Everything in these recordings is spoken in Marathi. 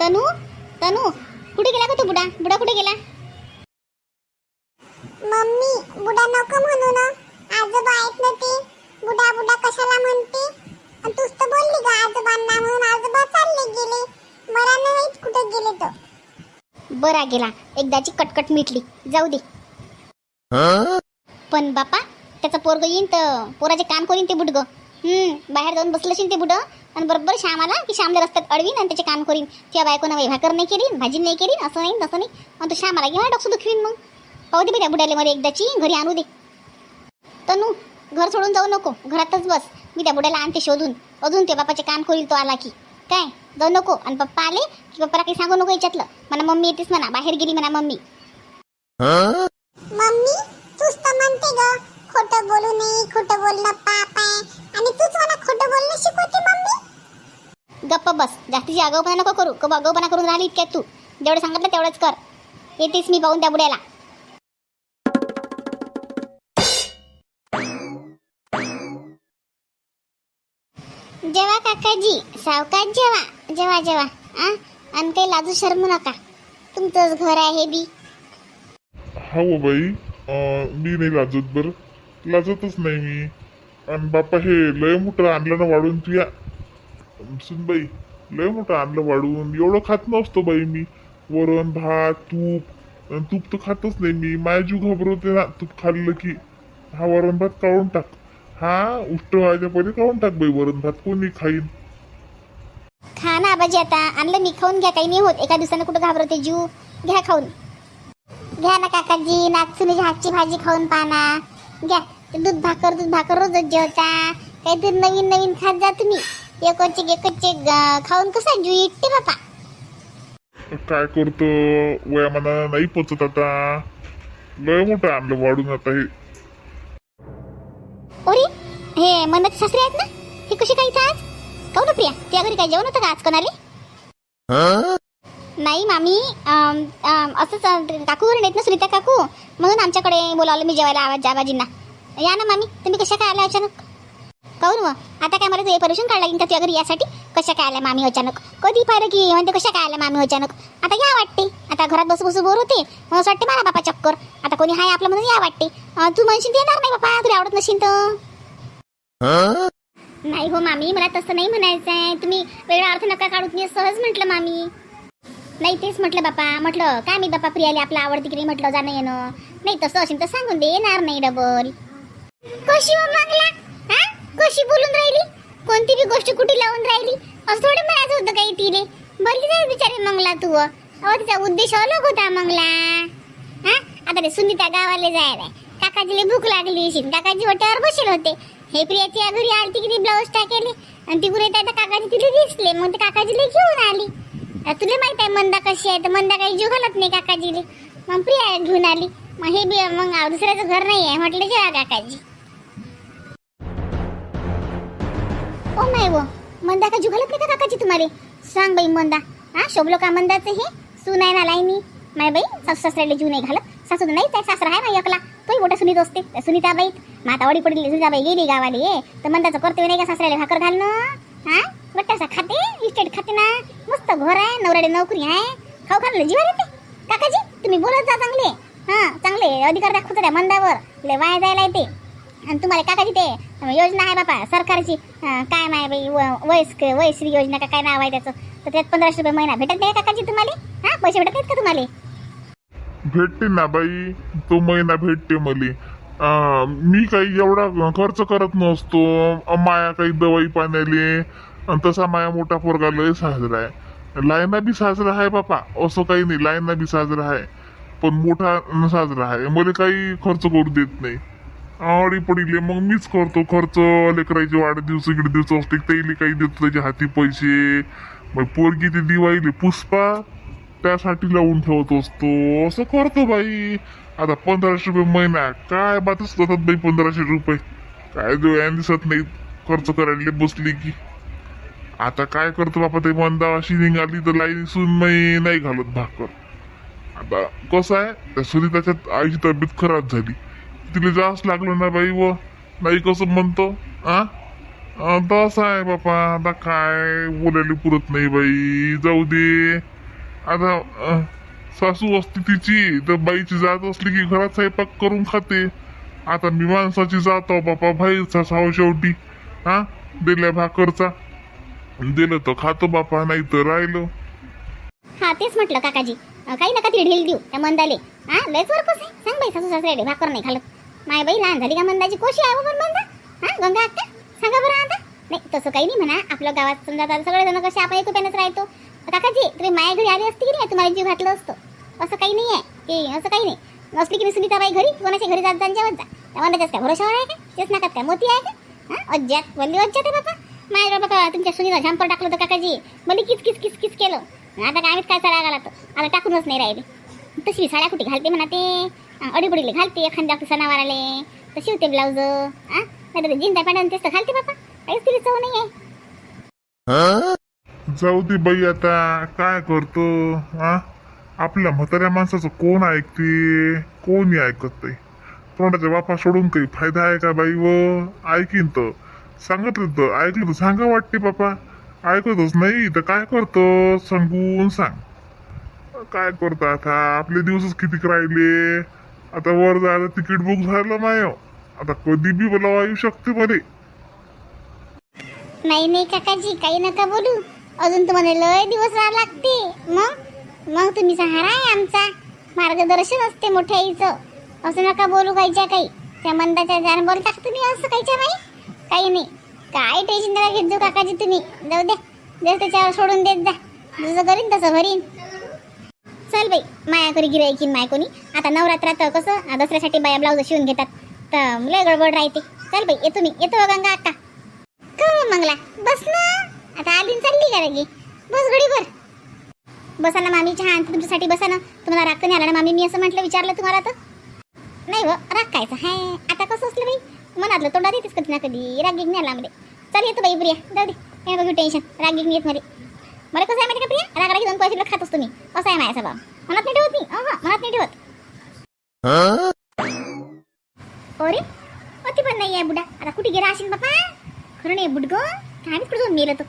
तनू तनू कुठे गेला का तू बुडा? बुडा कुठे गेला? मम्मी बुडा नको म्हणू ना. आजोबा आहेत ना ते. बुडा बुडा कशाला म्हणते? अन तूच तर बोलली का आजोबांना म्हणून. आजोबा चालले गेले. मला नाही कुठे गेले तो. बरा गेला. एकदाची कटकट मिटली. जाऊ दे. पण बापा त्याचं पोरग येईन तर पोराचे काम करीन ते बुडग. हम्म बाहेर जाऊन बसलं असेल ते बुड. आणि बरोबर श्यामाला की श्यामला रस्त्यात अडवीन आणि त्याचे काम करीन. त्या बायकोनं बाई भाकर नाही केली भाजी नाही केली असं नाही तसं नाही. आणि तो श्यामाला घेऊन डोकं दुखवीन मग. पाहू दे बी त्या बुड्याला मध्ये एकदाची घरी आणू दे. तनू घर सोडून जाऊ नको घरातच बस. मी त्या बुड्याला आणते शोधून. अजून ते बापाचे काम करील तो आला की. काय? जाऊ नको. आणि पप्पा आले की पप्पाला काही सांगू नको याच्यातलं. म्हणा मम्मी येतेस म्हणा बाहेर गेली म्हणा मम्मी. मम्मी तूच तर म्हणते ग. खोटं बोलू नये खोटं बोलणं पाप आहे. आणि तूच मला खोटं बोलणं शिकवते मम्मी. गप्प बस. जास्तीची आगाऊपणा नको करू. कब आगाऊपणा करून राहिली इतक्यात तू. जेवढं सांगितलं तेवढंच कर. येतेस मी पाहून त्या बुड्याला. जेवा काकाजी. सावकाश जेवा. जेवा जेवा. आ? आणि काही लाजू शरमू नका. तुमचंच घर आहे बी. हा बाई. मी नाही लाजत बर. लाजतच नाही मी. आणि बापा हे लय मोठं आणलं ना वाढून तुया. बाई लय मोठं आणलं वाढून. एवढं खात नसतो बाई मी. वरण भात तूप. तूप तर खातच नाही मी. माझ्या जीव घाबरवते ना. तूप खाल्लं की हा वरण भात काढून टाक. हा उष्ट व्हायच्या पहिले काढून टाक बाई वरण भात. कोणी खाईन. खा ना आबाजी आता. आणलं मी. खाऊन घ्या. काही नाही होत. एका दिवसानं कुठं घाबरवते जीव. घ्या खाऊन. घ्या ना काकाजी. नागसुनीच्या हातची भाजी खाऊन पाना. घ्या. दूध भाकर दूध भाकर रोजच जेवता. काहीतरी नवीन नवीन खात जा तुम्ही. एकोचे एकोचे खाऊन कसा जीव इटते बापा. काय करतो? वयामाना नाही पोचत आता. लय मोठं आणलं वाढून आता हे. ओरी हे मनाचे सासरे आहेत ना? हे कशी काय इथं आज? काहून प्रिया त्या घरी काय जेवण होतं का आज कोणाले? नाही मामी असंच काकू घरी नाहीत ना सुनीता काकू. म्हणून आमच्याकडे बोलावलं मी जेवायला आवाज आबाजींना या ना मामी तुम्ही कशा काय आल्या अचानक? काहून मग आता काय मला ते परमिशन काढला लागेल का तुझ्या घरी यासाठी? कशा काय आल्या मामी अचानक? कधी पाहिलं की? म्हणते कशा काय आल्या मामी अचानक? आता या वाटते. आता घरात बसू बसू बोर होते. मग असं वाटते मला बापा चक्कर. आता कोणी हाय आपलं म्हणून या वाटते. अं, तू म्हणशील ते येणार नाही बापा. तुला आवडत नशील तर. नाही हो मामी मला तसं नाही म्हणायचं आहे तुम्ही वेगळा अर्थ नका काढून मी सहज म्हटलं मामी. नाही तेच म्हटलं बापा. म्हटलं काय मी बापा प्रियाले आपला आवडती की नाही? म्हटलं जाणं येणं नाही तसं असेल तर सांगून दे. येणार नाही डबल. कशी हो मागला? हा? कशी बोलून राहिली? कोणती बी गोष्ट कुठे लावून राहिली? असं थोडं म्हणायचं होतं काही तिले बरी जाईल बिचारी मंगला तू? अहो तिचा उद्देश अलग होता मंगला. हा? आता ते सुनीता गावाला जायला काकाजीला भूक लागली असेल काकाजी वाट्यावर बसेल होते. हे प्रियाची घरी आलती किती ब्लाऊज टाकेले? आणि ती येतात आता काकाजी तिथे दिसले. मग ते काकाजीला घेऊन आली. आता तुला माहीत आहे मंदा कशी आहे? तर मंदा काही जीव घालत नाही काकाजीले. मग प्रिया घेऊन आली. मग हे बी मग दुसऱ्याचं घर नाही आहे म्हटलं जेव्हा काकाजी. ओ नाही वो मंदा का जीव नाही का काकाजी तुम्हाला सांग बाई मंदा. हा शोभलो का मंदाचं हे? सून आहे ना लाईनी. माय बाई सासू सासऱ्याला जीव नाही घालत. सासू नाही त्या सासरा आहे ना एकला. तोही मोठा सुनीत असते सुनीता बाई. मातावाडी पडली सुनीताबाई गेली गावाले. ये तर मंदाचं कर्तव्य नाही का सासऱ्याला भाकर घालणं? हा? बट्टासा खाते इस्टेट खाते ना. मस्त घर आहे नवऱ्याला नोकरी आहे. खाऊ खाल्लं जीवा येते. काकाजी तुम्ही बोलत जा चांगले. हा चांगले अधिकार दाखवतो त्या मंदावर. लय वाया जायला येते. आणि तुम्हाला काकाची ते योजना आहे बापा सरकारची काय माय बाई वयस्क वयश्री योजना का काय नाव आहे त्याचं. तर त्यात पंधराशे रुपये महिना भेटत नाही काकाची तुम्हाला? हा पैसे भेटत नाहीत का तुम्हाला? भेटते ना बाई तो महिना भेटते मले. मी काही एवढा खर्च करत नसतो. माया काही दवाई पाण्याले आणि तसा माया मोठा पोरगा लय साजरा आहे. लायना बी साजरा आहे बापा असं काही नाही लायना बी साजरा आहे. पण मोठा साजरा आहे. मला काही खर्च करू देत नाही. आवडी पडिले. मग मीच करतो खर्च. लेकरायचे वाढदिवस इकडे दिवस असते. त्याला काही देतो त्याच्या हाती पैसे. मग पोरगी ते दिवाळीले पुष्पा त्यासाठी लावून ठेवत असतो. असं करतो बाई. आता पंधराशे रुपये महिना. काय बातच जातात बाई पंधराशे रुपये. काय डोळ्या दिसत नाही. खर्च करायला बसली की. आता काय करतो बापा ते? मंदा अशी निघाली तर लाईन सून नाही नाही घालत भाकर. आता कसं आहे? त्या सुनीताच्या आईची तब्येत खराब झाली. तिला जास्त लागलं ना बाई व. नाही कसं म्हणतो आ? तसं आहे बापा आता काय बोलायला पुरत नाही बाई. जाऊ दे. आता सासू असते तिची तर बाईची जात असली की घरात स्वयंपाक करून खाते. आता मी माणसाची जात बापा भाईचा साव शेवटी. हा दिल्या भाकरचा. दिलं तर खातो बापा नाही तर राहिलो. हा तेच म्हटलं काकाजी. काही नका ती ढील देऊ त्या मंदाले. हा लयच वर कसं सांग बाई सासू सासरे भाकर नाही खालत माय बाई लहान झाली का मंदाची कोशी? आहे हो पण मंदा. हा गंगा अक्का सांगा बरं आता. नाही तसं काही नाही म्हणा. आपल्या गावात समजा आता सगळेजण कसे आपण एकट्यानंच राहतो. काकाजी तुम्ही माया घरी आली असती की नाही? तुम्हाला जीव घातलं असतं. असं काही नाही आहे की असं काही नाही. नसली की मी सुनीताबाई घरी? कोणाच्या घरी जात जा जेवत जा. त्या मंदाच्याच काय भरोशावर आहे का? तेच नाकात काय मोती आहे का? हा अज्जात वल्ली अज्जात आहे बाबा माझ्या बाबा तुमच्या सुनीला झांपर टाकलं होतं काकाजी? मला किस किस किस किस केलं. आता काय काय चढा आला तर आता टाकूनच नाही राहिले. तशी साड्या कुठे घालते म्हणा ते? अडीबडीले घालते एखाद्या सणावाराले. तर शिवते ब्लाऊज हा? नाही तर जिंदा पॅन्ट तेच तर घालते बापा काहीच तिला चव नाही आहे जाऊ दे बाई आता. काय करतो? हा? आपल्या म्हाताऱ्या माणसाचं कोण ऐकते? कोणी ऐकत नाही. तोंडाच्या बापा सोडून काही फायदा आहे का बाई व? ऐकीन तर. सांगत तर ऐकलं तर सांगा वाटते बापा. ऐकतच नाही तर काय करतो? सांगून सांग. काय करतो आता? आपले दिवसच कितीक राहिले? आता वर जायला तिकीट बुक झालं माय हो. आता कधी बी मला येऊ शकते मध्ये नाही नाही काकाजी काही नका बोलू. अजून तुम्हाला लय दिवस राहा लागते. मग? मग तुम्ही सहारा आहे आमचा. मार्गदर्शन असते मोठ्या आईचं. असं नका बोलू काहीच्या काही. त्या मंदाच्या जाण बोल का तुम्ही असं काहीच्या बाई? काही नाही. काय टेन्शन त्याला घेत जाऊ काकाजी तुम्ही? जाऊ द्या. जर त्याच्यावर सोडून देत जा. जसं करीन तसं भरीन. चल बाई माया करी गिरायकीन माय कोणी. आता नवरात्रात कसं दसऱ्यासाठी बाया ब्लाऊज शिवून घेतात. तर लय गडबड राहते. चल बाई येतो मी. येतो हो गंगा अक्का का हो मंगला? बस ना. आता आली चालली का लगी बस घडीभर. बसा ना मामी छान तुमच्यासाठी. बसा ना. तुम्हाला राग नाही आला ना मामी? मी असं म्हटलं विचारलं तुम्हाला तर. नाही व राग कायचं? हाय आता कसं असलं बाई? मनातलं तोंडात येतेच कधी ना कधी. राग गिग नाही आला मध्ये चल येतो बाई बुरिया जाऊ दे. हे बघू टेन्शन राग गिग येत मध्ये मला कसं आहे माहिती का प्रिया? राग रागी दोन पैसे खात असतो मी. असं आहे माझ्या स्वभाव मनात नाही ठेवत मी? अहं, मनात नाही ठेवत. अरे अति पण नाही आहे बुडा. आता कुठे गेला असेल बापा? खरं नाही बुडग. काय कुठे जाऊन मेलं तो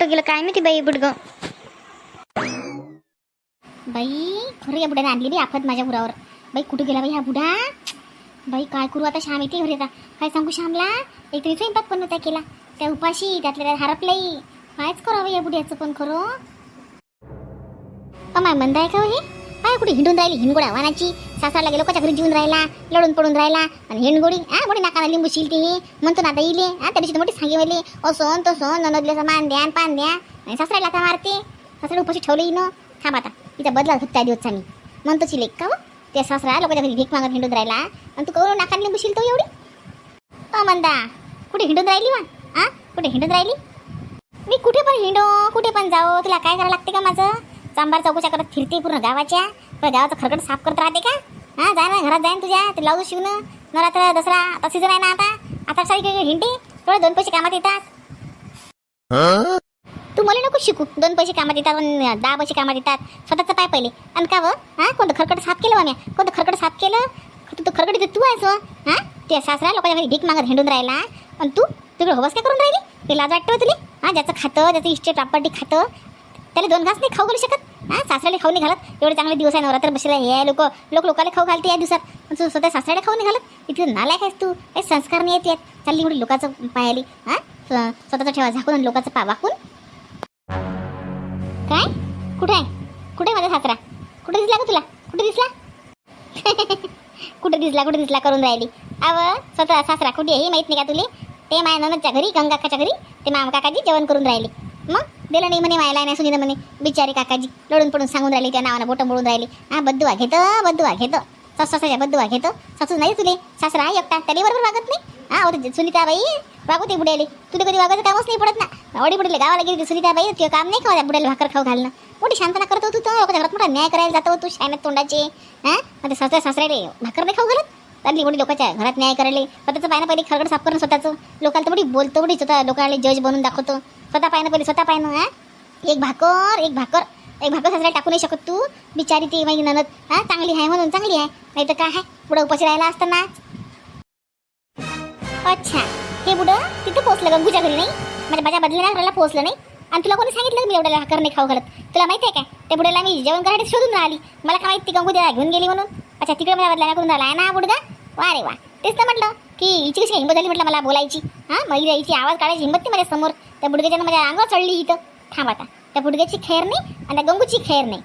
गेलं काय माहिती बाई बुडगं? बाई खरं या बुड्याने आणली बाई आफत माझ्या घरावर बाई कुठं गेला बाई हा बुडा? बाई काय करू आता श्याम येते घरी आता. काय सांगू श्यामला? एक तरी स्वयंपाक पण नव्हता केला. त्या उपाशी त्यातल्या त्यात हरपलंही कायच करावं या बुड्याचं पण खरं? अमाय मंद आहे का हो हे काय कुठे हिंडून राहिली? हिंगोड्या वानाची. सासराला गेलो कशा घरी जीवन राहिला? लढून पडून राहिला. आणि हिंडगोडी हा गोडी नाकाला लिंबू शिलते हे. म्हणतो ना आता इले हा त्या दिवशी मोठी सांगेवले ओ सोन तो सोन ननदले मान द्या पान द्या. आणि सासऱ्याला आता मारते. सासऱ्याला उपाशी ठेवलं हिनं थांब आता. तिचा बदला घेत त्या दिवसचा मी म्हणतो लेख का हो त्या सासरा लोकांच्या घरी भीक मागत हिंडून राहिला. आणि तू करून नाकाला लिंबू तो एवढी? अ मंदा कुठे हिंडून राहिली वा? हा कुठे हिंडून राहिली? मी कुठे पण हिंडो कुठे पण जाओ तुला काय करावं लागते का माझं? चांबार चौकच्या करत फिरते पूर्ण गावाच्या. पूर्ण गावाचं खरकट साफ करत राहते का? हा जा ना घरात जाईन तुझ्या ते लावू शिवणं नवरात्र दसरा आता सीझन आहे ना आता. आता सारी हिंडी थोडे दोन पैसे कामात येतात. तू मला नको शिकू. दोन पैसे कामात येतात दहा पैसे कामात येतात. स्वतःचं पाय पहिले. आणि का व हां? कोणतं खरकट साफ केलं म्या? कोणतं खरकट साफ केलं? तू तर खरकट तू आहेस हां हा? ते सासरा लोकांच्या घरी भीक मागत हिंडून राहिला. आणि तू? तिकडे हवस काय करून राहिली? ते लाज वाटतं तुला? हा? ज्याचं खातं ज्याचं इष्टे प्रॉपर्टी खातं. त्याला दोन घास नाही खाऊ घालू शकत. हां? सासऱ्याला खाऊ नाही घालत. एवढे चांगले दिवस आहे नवरात्र बसला हे लोक लोक लोकाला खाऊ घालते या दिवसात. पण तू स्वतः सासऱ्याला खाऊ नाही घालत. इथे नालायक आहेस तू. काही संस्कार नाही येत यात. चालली एवढी लोकांचं पायाली. हा? स्व- स्वतःचा ठेवा झाकून लोकांचं पा वाकून. काय? कुठे? आहे कुठे आहे माझा सासरा? कुठे दिसला का तुला? कुठे दिसला? कुठे दिसला कुठे दिसला करून राहिली? अव स्वतः सासरा कुठे आहे हे माहीत नाही का तुले? ते माया ननदच्या घरी गंगाकाच्या घरी. ते मामा काकाजी जेवण करून राहिले. मग? दिलं नाही म्हणे मायला नाही सुनील म्हणे. बिचारी काकाजी लढून पडून सांगून राहिली त्या नावानं बोटं बोलून राहिली. हा बद्दुआ घेतं बद्दुआ घेतं. सासू सासऱ्या बद्दुआ घेतं सासू नाही तुले. सासरा आहे एकटा. त्याला बरोबर वागत नाही. हा और सुनीताबाई वागवते बुड्याले. तुला कधी वागायचं कामच नाही पडत ना. अवडी बुडले गावाला गेली सुनीताबाई ते काम नाही खावा बुड्याला भाकर खाऊ घालणं? मोठी शांतना करत होतो तू. लोकांच्या घरात मोठा न्याय करायला जातो तू शायनात तोंडाचे हा? मग ते सासऱ्या सासऱ्याले भाकर नाही खाऊ घालत? चालली मोठी लोकांच्या घरात न्याय करायला. स्वतःचं पायनं पहिले खरगड साफ करणं स्वतःचं. लोकांना तेवढी मोठी बोलतो मोठी. स्वतः लोकांना जज बनून दाखवतो. स्वतः पायनं पहिले स्वतः पायनं हा? एक भाकर एक भाकर. एक भाकर सासऱ्याला टाकू नाही शकत तू. बिचारी ती माझी ननद. हा चांगली आहे म्हणून चांगली आहे. नाही तर काय आहे? पुढं उपाशी राहिला असताना अच्छा. हे बुडं तिथं पोहोचलं गंगूच्या घरी नाही? माझ्या माझ्या बदलीला घराला पोहोचलं नाही? आणि तुला कोणी सांगितलं मी एवढ्या भाकर नाही खाऊ घालत? तुला माहिती आहे काय? त्या बुड्याला मी जेवण करायला शोधून राहिली. मला काय माहिती गंगू त्याला घेऊन गेली म्हणून? अच्छा तिकडे मला बदलायला करून राहिला आहे ना बुडगा? वा रे वा. तेच तर म्हटलं की हिची कशी हिंमत झाली म्हटलं मला बोलायची? हां मग हिची आवाज काढायची हिंमत नाही माझ्यासमोर. त्या बुडग्याच्या माझ्या अंगावर चढली इथं. थांब आता. त्या पुडग्याची खैर नाही आणि त्या गंगूची खैर नाही